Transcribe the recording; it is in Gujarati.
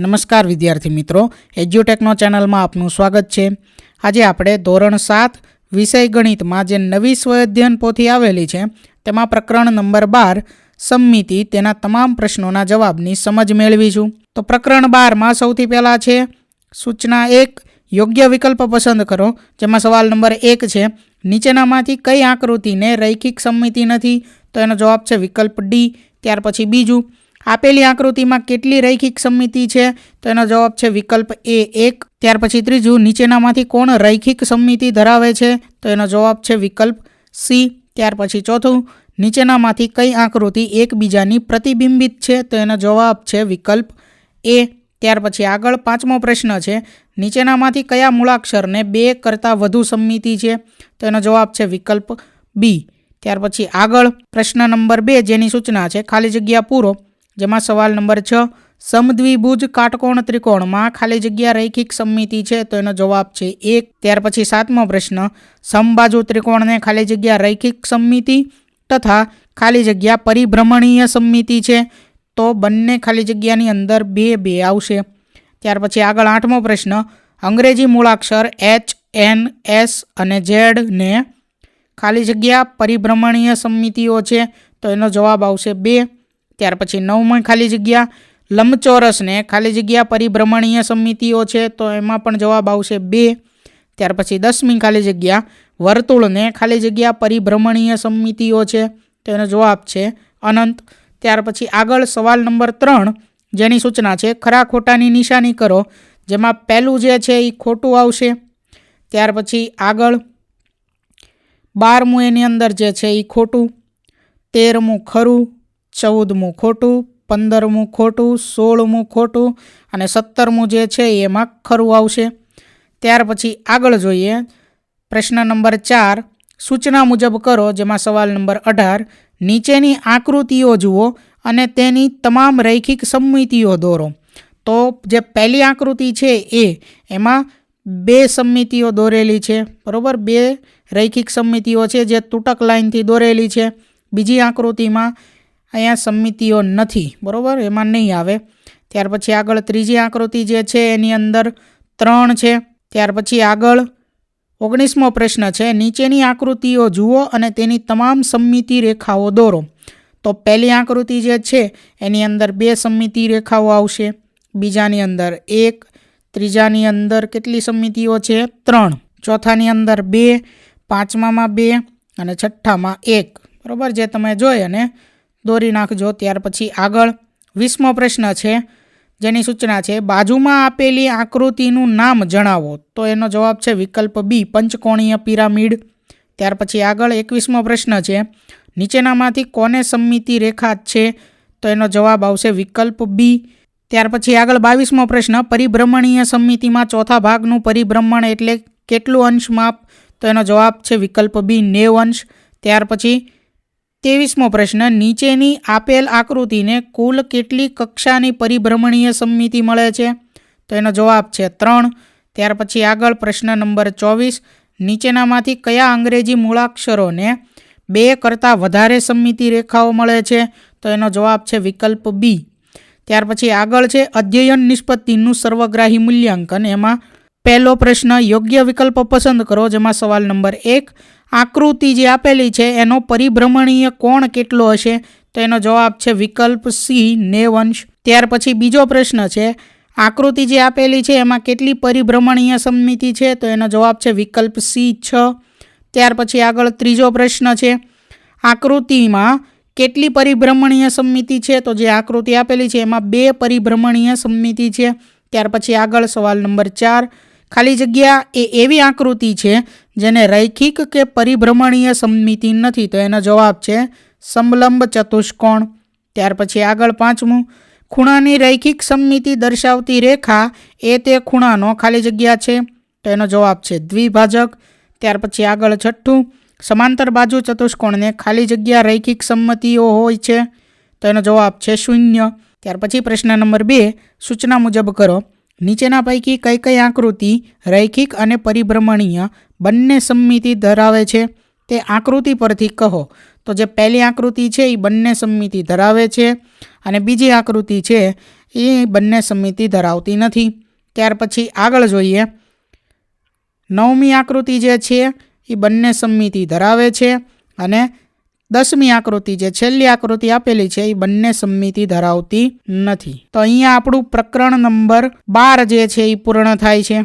નમસ્કાર વિદ્યાર્થી મિત્રો, એજ્યુટેકનો ચેનલમાં આપનું સ્વાગત છે. આજે આપણે ધોરણ સાત વિષય ગણિતમાં જે નવી સ્વઅધ્યયન પોથી આવેલી છે, તેમાં પ્રકરણ નંબર બાર, સંમિતિ તેના તમામ પ્રશ્નોના જવાબની સમજ મેળવીશું. તો પ્રકરણ બારમાં સૌથી પહેલાં છે, સૂચના એક, યોગ્ય વિકલ્પ પસંદ કરો, જેમાં સવાલ નંબર એક છે, નીચેનામાંથી કઈ આકૃતિને રૈખિક સંમિતિ નથી? તો એનો જવાબ છે વિકલ્પ ડી. ત્યાર પછી બીજું આપેલી આકૃતિમાં કેટલી રૈખિક સંમિતિ છે? તો એનો જવાબ છે વિકલ્પ એ એક. ત્યાર પછી ત્રીજું, નીચેનામાંથી કોણ રૈખિક સંમિતિ ધરાવે છે? તો એનો જવાબ છે વિકલ્પ સી. ત્યાર પછી ચોથું, નીચેનામાંથી કઈ આકૃતિ એકબીજાની પ્રતિબિંબિત છે? તો એનો જવાબ છે વિકલ્પ એ. ત્યાર પછી આગળ પાંચમો પ્રશ્ન છે, નીચેનામાંથી કયા મૂળાક્ષરને બે કરતાં વધુ સંમિતિ છે? તો એનો જવાબ છે વિકલ્પ બી. ત્યાર પછી આગળ પ્રશ્ન નંબર બે જેની સૂચના છે, ખાલી જગ્યા પૂરો. જેમાં સવાલ નંબર છ, સમદ્વિભુજ કાટકોણ ત્રિકોણમાં ખાલી જગ્યા રૈખિક સંમિતિ છે તો એનો જવાબ છે એક. ત્યાર પછી સાતમો પ્રશ્ન સમબાજુ ત્રિકોણને ખાલી જગ્યા રૈખિક સંમિતિ તથા ખાલી જગ્યા પરિભ્રમણીય સંમિતિ છે તો બંને ખાલી જગ્યાની અંદર બે બે આવશે. ત્યાર પછી આગળ આઠમો પ્રશ્ન, અંગ્રેજી મૂળાક્ષર એચ એન એસ અને ઝેડને ખાલી જગ્યા પરિભ્રમણીય સંમિતિઓ છે તો એનો જવાબ આવશે બે. ત્યાર પછી નવમી ખાલી જગ્યા, લંબચોરસને ખાલી જગ્યા પરિભ્રમણીય સમિતિઓ છે, તો એમાં પણ જવાબ આવશે બે. ત્યાર પછી દસમી ખાલી જગ્યા, વર્તુળને ખાલી જગ્યા પરિભ્રમણીય સમિતિઓ છે, તો એનો જવાબ છે અનંત. ત્યાર પછી આગળ સવાલ નંબર ત્રણ, જેની સૂચના છે, ખરા ખોટાની નિશાની કરો, જેમાં પહેલું જે છે એ ખોટું આવશે. ત્યાર પછી આગળ બારમું એની અંદર જે છે એ ખોટું, તેરમું ખરું ચૌદમું ખોટું, પંદરમું ખોટું, સોળમું ખોટું અને સત્તરમું જે છે એમાં ખરું આવશે. ત્યાર પછી આગળ જોઈએ. પ્રશ્ન નંબર ચાર, સૂચના મુજબ કરો જેમાં સવાલ નંબર અઢાર, નીચેની આકૃતિઓ જુઓ અને તેની તમામ રૈખિક સંમિતિઓ દોરો. તો જે પહેલી આકૃતિ છે એ, એમાં બે સંમિતિઓ દોરેલી છે. બરાબર? બે રૈખિક સંમિતિઓ છે જે તૂટક લાઇનથી દોરેલી છે. બીજી આકૃતિમાં અહીંયા સંમિતિઓ નથી, બરાબર? એમાં નહીં આવે. ત્યાર પછી આગળ ત્રીજી આકૃતિ જે છે, એની અંદર ત્રણ છે. ત્યાર પછી આગળ ઓગણીસમો પ્રશ્ન છે, નીચેની આકૃતિઓ જુઓ અને તેની તમામ સંમિતિ રેખાઓ દોરો. તો પહેલી આકૃતિ જે છે, એની અંદર બે સંમિતિ રેખાઓ આવશે. બીજાની અંદર એક, ત્રીજાની અંદર કેટલી સંમિતિઓ છે? ત્રણ. ચોથાની અંદર બે, પાંચમામાં બે અને છઠ્ઠામાં એક. બરાબર? જે તમે જોઈ અને દોરી નાખજો. ત્યાર પછી આગળ વીસમો પ્રશ્ન છે, જેની સૂચના છે, બાજુમાં આપેલી આકૃતિનું નામ જણાવો. તો એનો જવાબ છે વિકલ્પ બી, પંચકોણીય પિરામિડ. ત્યાર પછી આગળ એકવીસમો પ્રશ્ન છે, નીચેનામાંથી કોને સંમિતિ રેખા છે? તો એનો જવાબ આવશે વિકલ્પ બી. ત્યાર પછી આગળ બાવીસમો પ્રશ્ન, પરિભ્રમણીય સંમિતિમાં ચોથા ભાગનું પરિભ્રમણ એટલે કેટલું અંશ માપ? તો એનો જવાબ છે વિકલ્પ બી, નેવ અંશ. ત્યાર પછી ત્રેવીસમો પ્રશ્ન, નીચેની આપેલ આકૃતિને કુલ કેટલી કક્ષાની પરિભ્રમણીય સંમિતિ મળે છે? તો એનો જવાબ છે ત્રણ. ત્યાર પછી આગળ પ્રશ્ન નંબર ચોવીસ, નીચેનામાંથી કયા અંગ્રેજી મૂળાક્ષરોને બે કરતાં વધારે સંમિતિ રેખાઓ મળે છે? તો એનો જવાબ છે વિકલ્પ બી. ત્યાર પછી આગળ છે અધ્યયન નિષ્પત્તિનું સર્વગ્રાહી મૂલ્યાંકન. એમાં પહેલો પ્રશ્ન, યોગ્ય વિકલ્પ પસંદ કરો, જેમાં સવાલ નંબર એક આકૃતિ જે આપેલી છે, એનો પરિભ્રમણીય કોણ કેટલો હશે? તો એનો જવાબ છે વિકલ્પ સી નેવ અંશ ત્યાર પછી બીજો પ્રશ્ન છે, આકૃતિ જે આપેલી છે, એમાં કેટલી પરિભ્રમણીય સંમિતિ છે? તો એનો જવાબ છે વિકલ્પ સી, છ. ત્યાર પછી આગળ ત્રીજો પ્રશ્ન છે, આકૃતિમાં કેટલી પરિભ્રમણીય સંમિતિ છે? તો જે આકૃતિ આપેલી છે, એમાં બે પરિભ્રમણીય સંમિતિ છે. ત્યાર પછી આગળ સવાલ નંબર ચાર ખાલી જગ્યા એ એવી આકૃતિ છે જેને રૈખિક કે પરિભ્રમણીય સંમિતિ નથી તો એનો જવાબ છે સમલંબ ચતુષ્કોણ. ત્યાર પછી આગળ પાંચમું. ખૂણાની રૈખિક સંમિતિ દર્શાવતી રેખા એ તે ખૂણાનો ખાલી જગ્યા છે તો એનો જવાબ છે દ્વિભાજક. ત્યાર પછી આગળ છઠ્ઠું. સમાંતર બાજુ ચતુષ્કોણને ખાલી જગ્યા રૈખિક સંમતિઓ હોય છે તો એનો જવાબ છે શૂન્ય. ત્યાર પછી પ્રશ્ન નંબર બે. સૂચના મુજબ કરો. નીચેના પૈકી કઈ કઈ આકૃતિ રૈખિક અને પરિભ્રમણીય બંને સંમિતિ ધરાવે છે તે આકૃતિ પરથી કહો. તો જે પહેલી આકૃતિ છે એ બંને સંમિતિ ધરાવે છે અને બીજી આકૃતિ છે એ બંને સંમિતિ ધરાવતી નથી. ત્યાર પછી આગળ જોઈએ. નવમી આકૃતિ જે છે એ બંને સંમિતિ ધરાવે છે અને દસમી આકૃતિ જે છેલ્લી આકૃતિ આપેલી છે, એ બંને સંમિતિ ધરાવતી નથી. તો અહીંયા આપણું પ્રકરણ નંબર બાર જે છે, એ પૂર્ણ થાય છે.